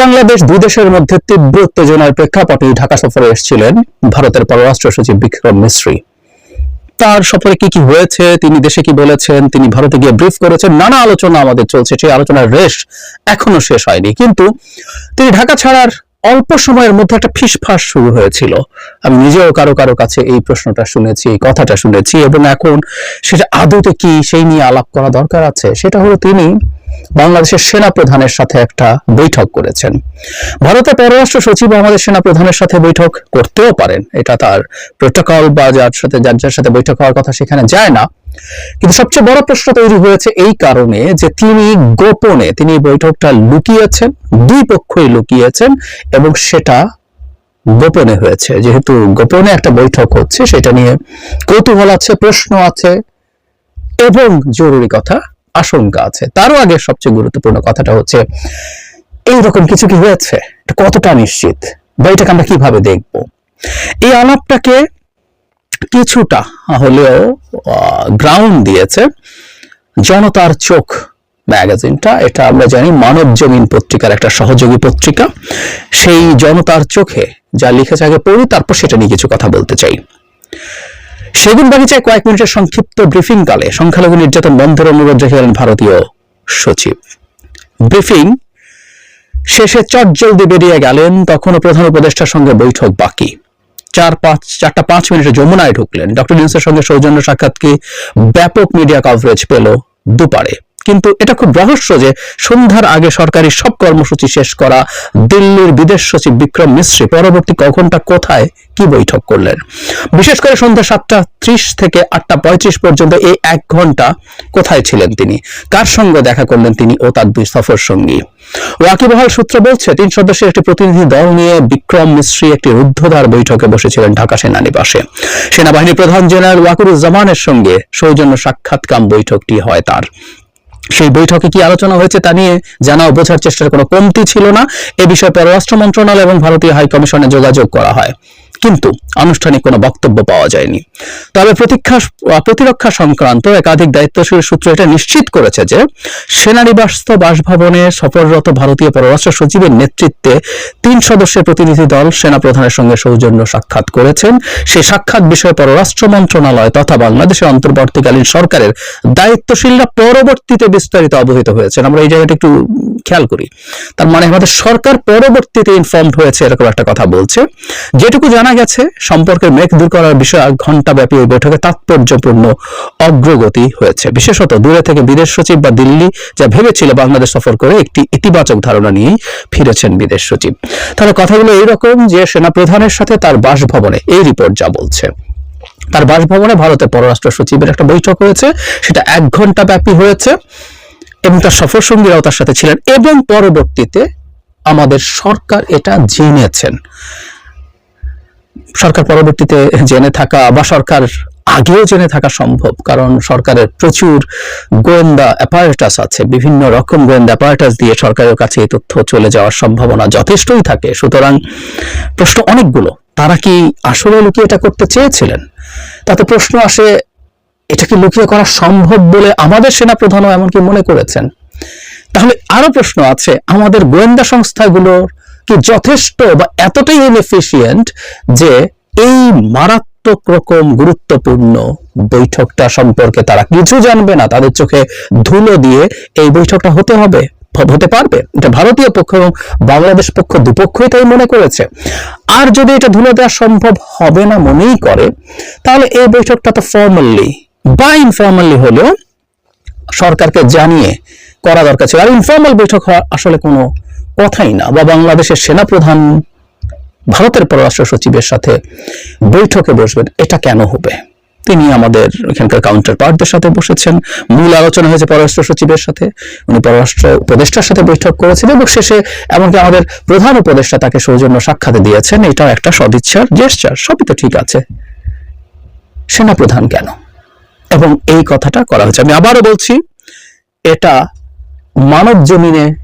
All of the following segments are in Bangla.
বাংলাদেশ দুই দেশের মধ্যে তীব্র উত্তেজনার প্রেক্ষাপটে ঢাকা সফরে এসেছিলেন ভারতের পররাষ্ট্র সচিব বিক্রম মিশ্রী তার সফরে কি কি হয়েছে, তিনি দেশে কি বলেছেন, তিনি ভারতে গিয়ে ব্রিফ করেছেন, নানা আলোচনা আমাদের চলছে, সেই আলোচনার রেশ এখনও শেষ হয়নি। কিন্তু তিনি ঢাকা ছাড়ার অল্প সময়ের মধ্যে একটা ফিসফাস শুরু হয়েছিল। আমি নিজেও কারও কারও কাছে এই প্রশ্নটা শুনেছি, এই কথাটা শুনেছি, এবং এখন সেটা আদতে কি, সেই নিয়ে আলাপ করা দরকার আছে, সেটা হলো তিনি বাংলাদেশের সেনা প্রধানের সাথে একটা বৈঠক করেছেন। ভারতের পররাষ্ট্র সচিব আমাদের সেনা প্রধানের সাথে বৈঠক করতেও পারেন। এটা তার প্রোটোকল বা যার সাথে, যার যার সাথে বৈঠক হওয়ার কথা সেখানে যায় না। কিন্তু সবচেয়ে বড় প্রশ্ন তৈরি হয়েছে এই কারণে যে তিনি গোপনে, তিনি বৈঠকটা লুকিয়েছেন, দুই পক্ষই লুকিয়েছেন এবং সেটা গোপনে হয়েছে। যেহেতু গোপনে একটা বৈঠক হচ্ছে, সেটা নিয়ে কৌতূহল আছে, প্রশ্ন আছে এবং জরুরি কথা আশঙ্কা আছে। তারও আগে সবচেয়ে গুরুত্বপূর্ণ কথাটা হচ্ছে, এইরকম কিছু কি হয়েছে? কতটা নিশ্চিত? বা এটাকে আমরা কীভাবে দেখব? এই আলাপটাকে কিছুটা হলেও গ্রাউন্ড দিয়েছে জনতার চোখ ম্যাগাজিনটা। এটা আমরা জানি মানব জমিন পত্রিকার একটা সহযোগী পত্রিকা। সেই জনতার চোখে যা লিখেছে আগে পড়ি, তারপর সেটা নিয়ে কিছু কথা বলতে চাই। সেগুন বাগিচায় কয়েক মিনিটের সংক্ষিপ্ত ব্রিফিং কালে সংখ্যালঘু নির্যাতন বন্ধের অনুরোধ রেখেছিলেন ভারতীয় সচিব। ব্রিফিং শেষে চট জলদি বেরিয়ে গেলেন, তখনও প্রধান উপদেষ্টার সঙ্গে বৈঠক বাকি। চার পাঁচ, চারটা পাঁচ মিনিটে যমুনায় ঢুকলেন। ডক্টর ইউনুসের সঙ্গে সৌজন্য সাক্ষাৎকে ব্যাপক মিডিয়া কভারেজ পেল দুপারে কিন্তু এটা খুব রহস্য যে সন্ধ্যার আগে সরকারি সব কর্মসূচি শেষ করা দিল্লির বিদেশ সচিব বিক্রম মিশ্রী পরবর্তী কখনটা কোথায় কি বৈঠক করলেন? বিশেষ করে সন্ধ্যা সাতটা ত্রিশ থেকে আটটা পঁয়ত্রিশ পর্যন্ত এই এক ঘণ্টা কোথায় ছিলেন তিনি? কার সঙ্গে দেখা করলেন তিনি ও তার দুই সফর সঙ্গী? ওয়াকিবহাল সূত্র বলছে, তিন সদস্যের একটি প্রতিনিধি দল নিয়ে বিক্রম মিশ্রী একটি রুদ্ধদ্বার বৈঠকে বসেছিলেন ঢাকা সেনানিবাসে। সেনাবাহিনী প্রধান জেনারেল ওয়াকুরুজ্জামানের সঙ্গে সৌজন্য সাক্ষাৎকাম বৈঠকটি হয় তার। সেই বৈঠকে কি আলোচনা হয়েছে তা নিয়ে জানা বোঝার চেষ্টার কোনো কমতি ছিল না। এ বিষয়ে পররাষ্ট্র মন্ত্রণালয় এবং ভারতীয় হাই কমিশনে যোগাযোগ করা হয়। কিন্তু আনুষ্ঠানিক কোনো বক্তব্য পাওয়া যায়নি। তবে প্রতীক্ষা প্রতিরক্ষা সংক্রান্ত একাধিক দায়িত্বশীল সূত্র এটা নিশ্চিত করেছে যে সেনানিবাসস্থ বাসভবনে সফররত ভারতীয় পররাষ্ট্র সচিবের নেতৃত্বে তিন সদস্যের প্রতিনিধি দল সেনা প্রধানের সঙ্গে সৌজন্য সাক্ষাৎ করেছেন। সেই সাক্ষাৎ বিষয়ে পররাষ্ট্র মন্ত্রণালয় তথা বাংলাদেশের অন্তর্বর্তীকালীন সরকারের দায়িত্বশীলরা পরবর্তীতে বিস্তারিত অবহিত হয়েছেন। আমরা এই জায়গাটা একটু খেয়াল করি। তার মানে আমাদের সরকার পরবর্তীতে ইনফর্মড হয়েছে, এরকম একটা কথা বলছে। যেটুকু জানা গেছে। সম্পর্কের মেঘ দূর করার বিষয়ে ঘণ্টাব্যাপী ওই বৈঠকে তাৎপর্যপূর্ণ অগ্রগতি হয়েছে। বিশেষত দূরে থেকে বিদেশ সচিব বা দিল্লি যা ভেবেছিল বাংলাদেশ সফর করে একটি ইতিবাচক ধারণা নিয়েই ফিরেছেন বিদেশ সচিব। তাহলে কথাগুলো এইরকম যে সেনা প্রধানের সাথে তার বাসভবনে এই রিপোর্ট যা বলছে। তার বাসভবনে ভারতের পররাষ্ট্র সচিবের একটা বৈঠক হয়েছে, সেটা এক ঘণ্টা ব্যাপী হয়েছে এবং তার সফর সঙ্গীরাও তার সাথে ছিলেন এবং পরবর্তীতে আমাদের সরকার এটা জেনেছেন। সরকার পরবর্তীতে জেনে থাকা বা সরকার আগেও জেনে থাকা সম্ভব, কারণ সরকারের প্রচুর গোয়েন্দা অ্যাপারেটাস আছে, বিভিন্ন রকম গোয়েন্দা অ্যাপারেটাস দিয়ে সরকারের কাছে এই তথ্য চলে যাওয়ার সম্ভাবনা যথেষ্টই থাকে। সুতরাং প্রশ্ন অনেকগুলো। তারা কি আসলে লুকিয়ে এটা করতে চেয়েছিলেন? তাতে প্রশ্ন আসে, এটা কি লুকিয়ে করা সম্ভব বলে আমাদের সেনা প্রধানও এমনকি মনে করেছেন? তাহলে আরও প্রশ্ন আছে, আমাদের গোয়েন্দা সংস্থাগুলোর কি যথেষ্ট বা এতটাই ইনএফিসিয়েন্ট যে এই মারাত্মক রকম গুরুত্বপূর্ণ বৈঠকটা সম্পর্কে তারা কিছু জানবে না। তাদের চোখে ধুলো দিয়ে এই বৈঠকটা হতে হবে হতে পারবে। এটা ভারতীয় পক্ষ এবং বাংলাদেশ পক্ষ দুপক্ষই তাই মনে করেছে। আর যদি এটা ধুলো দেওয়া সম্ভব হবে না মনেই করে, তাহলে এই বৈঠকটা তো ফর্মালি বা ইনফর্মালি হলেও সরকারকে জানিয়ে করা দরকার ছিল। আর ইনফর্মাল বৈঠক আসলে কোনো কথাই না। বা বাংলাদেশের সেনাপ্রধান ভারতের পররাষ্ট্র সচিবের সাথে বৈঠকে বসবেন, এটা কেন হবে? তিনি আমাদের এখানকার কাউন্টার পার্টদের সাথে বসেছেন। মূল আলোচনা হয়েছে পররাষ্ট্র সচিবের সাথে। উনি পররাষ্ট্র উপদেষ্টার সাথে বৈঠক করেছেন এবং শেষে এমনকি আমাদের প্রধান উপদেষ্টা তাকে সৌজন্য সাক্ষাতে দিয়েছেন। এটাও একটা সদিচ্ছার জেস্টার সবই তো ঠিক আছে। সেনাপ্রধান কেন? এবং এই কথাটা করা হয়েছে। আমি আবারও বলছি, এটা মানব জমিনে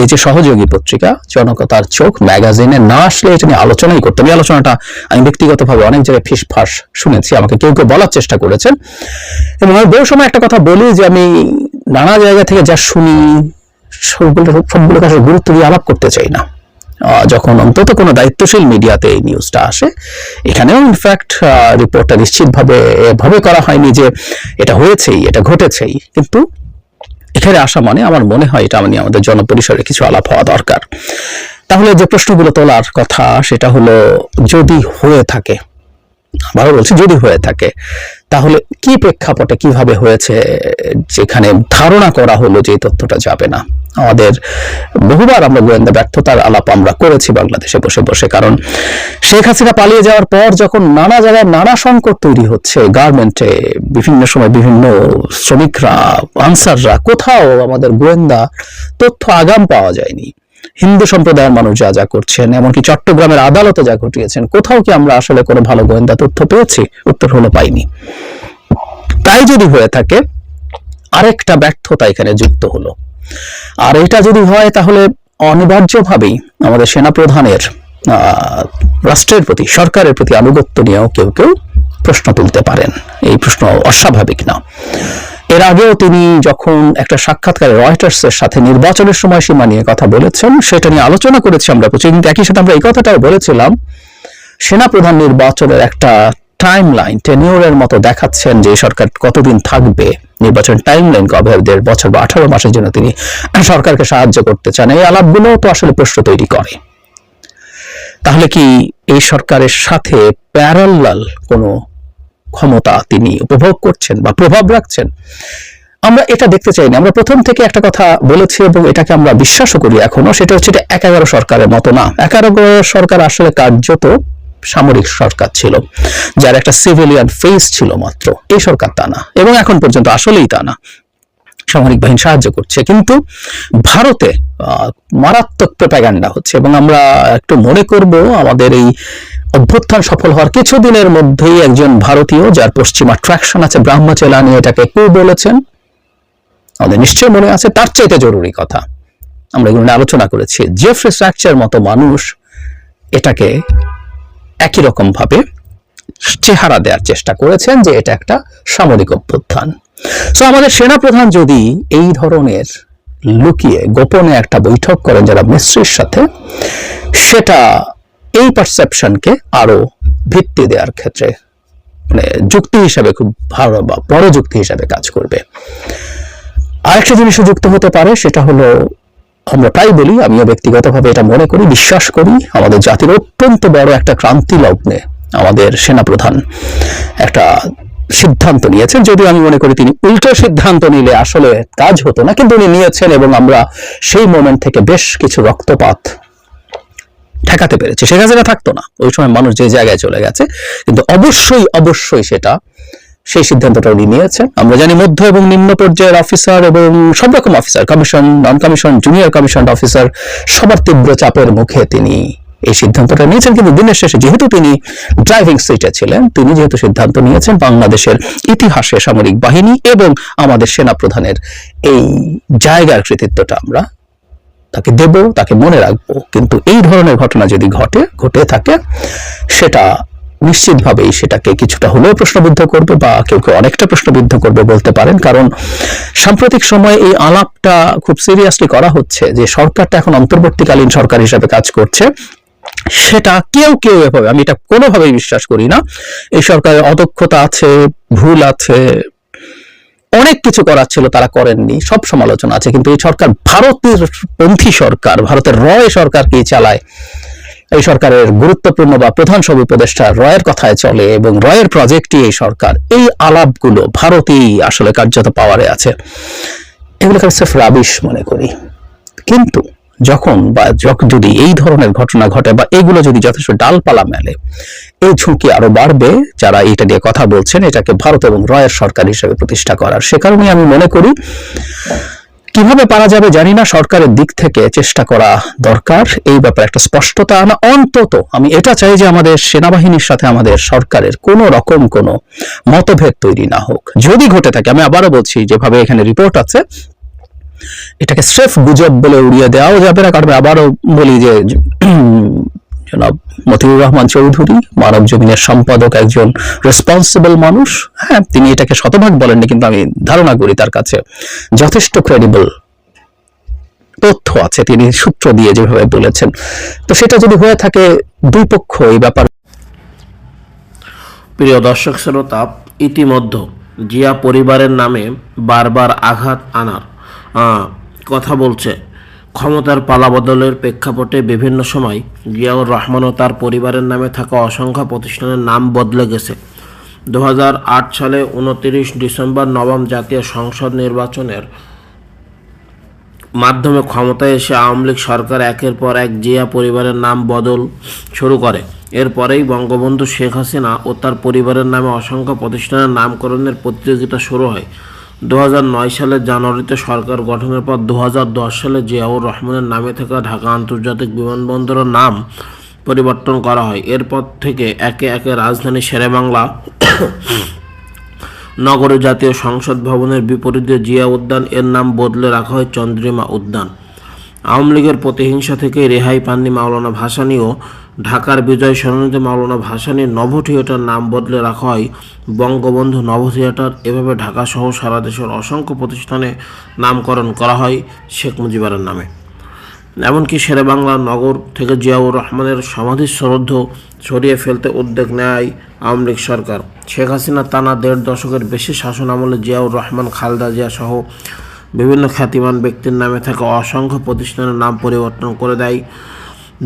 এই যে সহযোগী পত্রিকা জনকতার চোখ ম্যাগাজিনে না আসলে এটা নিয়ে আলোচনাই করতাম এই আলোচনাটা আমি ব্যক্তিগতভাবে অনেক জায়গায় ফিসফাস শুনেছি, আমাকে কেউ কেউ বলার চেষ্টা করেছেন। এবং আমি বহু সময় একটা কথা বলি যে আমি নানা জায়গা থেকে যা শুনি, সবগুলো সবগুলো কাছে গুরুত্ব দিয়ে আলাপ করতে চাই না। যখন অন্তত কোনো দায়িত্বশীল মিডিয়াতে এই নিউজটা আসে, এখানেও ইনফ্যাক্ট রিপোর্টটা নিশ্চিতভাবে, এভাবে করা হয়নি যে এটা হয়েছেই, এটা ঘটেছেই। কিন্তু এখানে আসা মানে আমার মনে হয় এটা মানে আমাদের জনপরিসরে কিছু আলাপ হওয়া দরকার। তাহলে যে প্রশ্নগুলো তোলার কথা সেটা হলো, যদি হয়ে থাকে, আবারও বলছি যদি হয়ে থাকে, তাহলে কি প্রেক্ষাপটে কীভাবে হয়েছে, যেখানে ধারণা করা হলো যে তথ্যটা যাবে না? আমাদের বহুবার আমরা গোয়েন্দা ব্যর্থতার আলাপ আমরা করেছি বাংলাদেশে বসে বসে, কারণ শেখ হাসিনা পালিয়ে যাওয়ার পর যখন নানা জায়গায় নানা সংকট তৈরি হচ্ছে, গার্মেন্টে বিভিন্ন সময় বিভিন্ন শ্রমিকরা, আনসাররা, কোথাও আমাদের গোয়েন্দা তথ্য আগাম পাওয়া যায়নি। হিন্দু সম্প্রদায়ের মানুষ যা যা করছেন, এমনকি চট্টগ্রামের আদালতে যা ঘটিয়েছেন, কোথাও কি আমরা আসলে কোনো ভালো গোয়েন্দা তথ্য পেয়েছি? উত্তর হলো পাইনি। তাই যদি হয়ে থাকে, আরেকটা ব্যর্থতা এখানে যুক্ত হলো। আর এটা যদি হয় তাহলে অনিবার্যভাবেই আমাদের সেনাপ্রধানের রাষ্ট্রের প্রতি, সরকারের প্রতি আনুগত্য নিয়েও কেউ কেউ প্রশ্ন তুলতে পারেন। এই প্রশ্ন অস্বাভাবিক না। এর আগেও তিনি যখন একটা সাক্ষাৎকারে রয়টার্সের সাথে নির্বাচনের সময়সীমা নিয়ে কথা বলেছেন, সেটা নিয়ে আলোচনা করেছি আমরা প্রচুর কিন্তু একই সাথে আমরা এই কথাটাও বলেছিলাম, সেনাপ্রধান নির্বাচনের একটা টাইম লাইন টেনিওরের মতো দেখাচ্ছেন যে সরকার কতদিন থাকবে। নির্বাচন টাইম লাইন কবে? দেড় বছর বা আঠারো মাসের জন্য তিনি সরকারকে সাহায্য করতে চান। এই আলাপগুলো তো আসলে প্রশ্ন তৈরি করে। তাহলে কি এই সরকারের সাথে প্যারালাল কোনো ক্ষমতা তিনি উপভোগ করছেন বা প্রভাব রাখছেন? আমরা এটা দেখতে চাই না আমরা প্রথম থেকে একটা কথা বলেছি এবং এটাকে আমরা বিশ্বাসও করি এখনও। সেটা হচ্ছে এটা এক সরকারের মতো না। এক সরকার আসলে কার্যত সামরিক সরকার ছিল, যার একটা সিভিলিয়ান ফেস ছিল মাত্র। এই সরকার তা না, এবং এখন পর্যন্ত আসলেই তা না। সামরিক বাহিনী সাহায্য করছে, কিন্তু ভারতে মারাত্মক প্রোপাগান্ডা হচ্ছে, এবং আমরা একটু মনে করব আমাদের এই অভ্যুত্থান সফল হওয়ার কিছুদিনের মধ্যেই একজন ভারতীয়, যার পশ্চিমা ট্রাকশন আছে ব্রাহ্মচেলানি, এটাকে কু বলেছেন। আমাদের নিশ্চয়ই মনে আছে, তার চাইতে জরুরি কথা। আমরা এগুলো নিয়ে আলোচনা করেছি। জেফ্রি স্ট্রাকচার মতো মানুষ এটাকে একই রকম ভাবে চেহারা দেওয়ার চেষ্টা করেছেন যে এটা একটা সামরিক অভ্যুত্থান। সো আমাদের সেনাপ্রধান যদি এই ধরনের লুকিয়ে গোপনে একটা বৈঠক করেন যারা মিস্ত্রির সাথে, সেটা এই পারসেপশনকে আরও ভিত্তি দেওয়ার ক্ষেত্রে মানে যুক্তি হিসাবে খুব ভালো বা বড় যুক্তি হিসাবে কাজ করবে। আরেকটা জিনিসও যুক্ত হতে পারে, সেটা হলো আমরা প্রায় বলি, আমিও ব্যক্তিগতভাবে এটা মনে করি, বিশ্বাস করি, আমাদের জাতির অত্যন্ত বড় একটা ক্রান্তি লগ্নে আমাদের সেনাপ্রধান একটা সিদ্ধান্ত নিয়েছেন। যদিও আমি মনে করি তিনি উল্টো সিদ্ধান্ত নিলে আসলে কাজ হতো না, কিন্তু উনি নিয়েছেন এবং আমরা সেই মোমেন্ট থেকে বেশ কিছু রক্তপাত ঠেকাতে পেরেছি। শেখ হাসিনা থাকতো না, ওই সময় মানুষ যে জায়গায় চলে গেছে, কিন্তু অবশ্যই অবশ্যই সেটা সেই সিদ্ধান্তটা উনি নিয়েছেন আমরা জানি মধ্য এবং নিম্ন পর্যায়ের অফিসার এবং সব রকম officer commission non commission junior commission officer সবার তীব্র চাপের মুখে তিনি এই সিদ্ধান্তটা নিয়েছেন। কিন্তু দিনের শেষে যেহেতু তিনি ড্রাইভিং সিটে ছিলেন, তিনি যেহেতু সিদ্ধান্ত নিয়েছেন বাংলাদেশের ইতিহাসে সামরিক বাহিনী এবং আমাদের সেনা প্রধানের এই জায়গার কৃতিত্বটা আমরা তাকে দেব, তাকে মনে রাখব। কিন্তু এই ধরনের ঘটনা যদি ঘটে ঘটে থাকে, সেটা নিশ্চিতভাবেই সেটাকে কিছুটা হলেও প্রশ্নবিদ্ধ করবে বা কেউ কেউ অনেকটা প্রশ্নবিদ্ধ করবে বলতে পারেন। কারণ সাম্প্রতিক সময়ে এই আলাপটা খুব সিরিয়াসলি করা হচ্ছে যে সরকারটা এখন অন্তর্বর্তীকালীন সরকার হিসেবে কাজ করছে। সেটা কেউ কেউ এভাবে, আমি এটা কোনোভাবেই বিশ্বাস করি না। এই সরকারের অদক্ষতা আছে, ভুল আছে, অনেক কিছু করার ছিল তারা করেননি, সব সমালোচনা আছে। কিন্তু এই সরকার ভারতের পন্থী সরকার, ভারতের রয় সরকারকে চালায় এই সরকারের গুরুত্বপূর্ণ বা প্রধান সব উপদেষ্টা রয়ের কথায় চলে এবং রয়ের প্রজেক্টই এই সরকার। এই আলাপগুলো ভারতেই আসলে কার্যত পাওয়ারে আছে। এগুলোকে সির্ফ রাবিশ মনে করি। কিন্তু যখন বা যখন যদি এই ধরনের ঘটনা ঘটে বা এগুলো যদি যথেষ্ট ডালপালা মেলে, এই ঝুঁকি আরও বাড়বে, যারা এটা নিয়ে কথা বলছেন, এটাকে ভারত এবং রয়ের সরকার হিসেবে প্রতিষ্ঠা করার। সে কারণে আমি মনে করি কীভাবে পারা যাবে জানি না, সরকারের দিক থেকে চেষ্টা করা দরকার। এই ব্যাপারে একটা স্পষ্টতা আনা অন্তত, আমি এটা চাই যে আমাদের সেনাবাহিনীর সাথে আমাদের সরকারের কোনো রকম কোনো মতভেদ তৈরি না হোক। যদি ঘটে থাকে, আমি আবারও বলছি, যেভাবে এখানে রিপোর্ট আছে, এটাকে স্রেফ গুজব বলে উড়িয়ে দেওয়াও যাবে না, কারণ আবারও বলি যে জনাব মতিউর রহমান চৌধুরী, মানব জমিনের সম্পাদক একজন রেসপন্সিবল মানুষ। হ্যাঁ তিনি এটাকে শতভাগ বলেননি, কিন্তু আমি ধারণা করি তার কাছে যথেষ্ট ক্রেডিবল তথ্য আছে। তিনি সূত্র দিয়ে যেভাবে বলেছেন। তো সেটা যদি হয়ে থাকে দুই পক্ষ এই ব্যাপার প্রিয় দর্শক শ্রোতা, ইতিমধ্যে জিয়া পরিবারের নামে বারবার আঘাত আনার কথা বলছে। ক্ষমতার পালাবদলের প্রেক্ষাপটে বিভিন্ন সময় জিয়াউর রহমান ও তার পরিবারের নামে থাকা অসংখ্য প্রতিষ্ঠানের নাম বদলে গেছে। দু হাজার আট সালে উনত্রিশ ডিসেম্বর নবম জাতীয় সংসদ নির্বাচনের মাধ্যমে ক্ষমতায় এসে আওয়ামী লীগ সরকার একের পর এক জিয়া পরিবারের নাম বদল শুরু করে। এরপরেই বঙ্গবন্ধু শেখ হাসিনা ও তার পরিবারের নামে অসংখ্য প্রতিষ্ঠানের নামকরণের প্রতিযোগিতা শুরু হয়। দু হাজার নয় সালে জানুয়ারিতে সরকার গঠনের পর দু হাজার দশ সালে জিয়াউর রহমানের নামে থাকা ঢাকা আন্তর্জাতিক বিমানবন্দরের নাম পরিবর্তন করা হয়। এরপর থেকে একে একে রাজধানী শেরেবাংলা নগরে জাতীয় সংসদ ভবনের বিপরীতে জিয়া উদ্যান, এর নাম বদলে রাখা হয় চন্দ্রিমা উদ্যান। আওয়ামী লীগের প্রতিহিংসা থেকে রেহাই পাননি মাওলানা ভাসানী ও ঢাকার বিজয় সরণিতে মাওলানা ভাসানীর নভ থিয়েটার নাম বদলে রাখা হয় বঙ্গবন্ধু নভ থিয়েটার। এভাবে ঢাকা সহ সারা দেশের অসংখ্য প্রতিষ্ঠানে নামকরণ করা হয় শেখ মুজিবের নামে। এমনকি শেরেবাংলা নগর থেকে জিয়াউর রহমানের সমাধি শ্রদ্ধ সরিয়ে ফেলতে উদ্যোগ নেয় আওয়ামী লীগ সরকার। শেখ হাসিনা টানা দেড় দশকের বেশি শাসন আমলে জিয়াউর রহমান, খালদা জিয়া সহ বিভিন্ন খ্যাতিমান ব্যক্তির নামে থাকা অসংখ্য প্রতিষ্ঠানের নাম পরিবর্তন করে দেয়।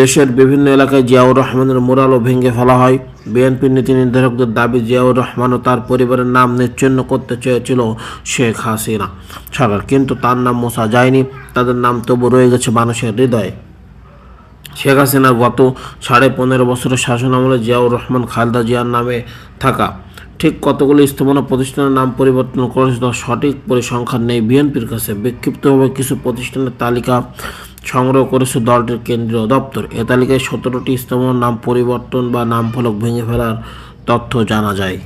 দেশের বিভিন্ন এলাকায় জিয়াউর রহমানের মোরালও ভেঙে ফেলা হয়। বিএনপির নীতি নির্ধারকদের দাবি, জিয়াউর রহমান ও তার পরিবারের নাম নিচ্ছিন্ন করতে চেয়েছিল শেখ হাসিনা। সরকার কিন্তু তার নাম মোছা যায়নি, তাদের নাম তবু রয়ে গেছে মানুষের হৃদয়ে। শেখ হাসিনার গত সাড়ে পনেরো বছরের শাসন আমলে জিয়াউর রহমান খালেদা জিয়ার নামে থাকা ঠিক কতগুলো স্থাপনা প্রতিষ্ঠানের নাম পরিবর্তন করেছে তার সঠিক পরিসংখ্যান নেই। বিএনপির কাছে বিক্ষিপ্তভাবে কিছু প্রতিষ্ঠানের তালিকা সংগ্রহ করেছে দলটির কেন্দ্রীয় দপ্তর। এ তালিকায় সতেরোটি স্থাপনার নাম পরিবর্তন বা নাম ফলক ভেঙে ফেলার তথ্য জানা যায়।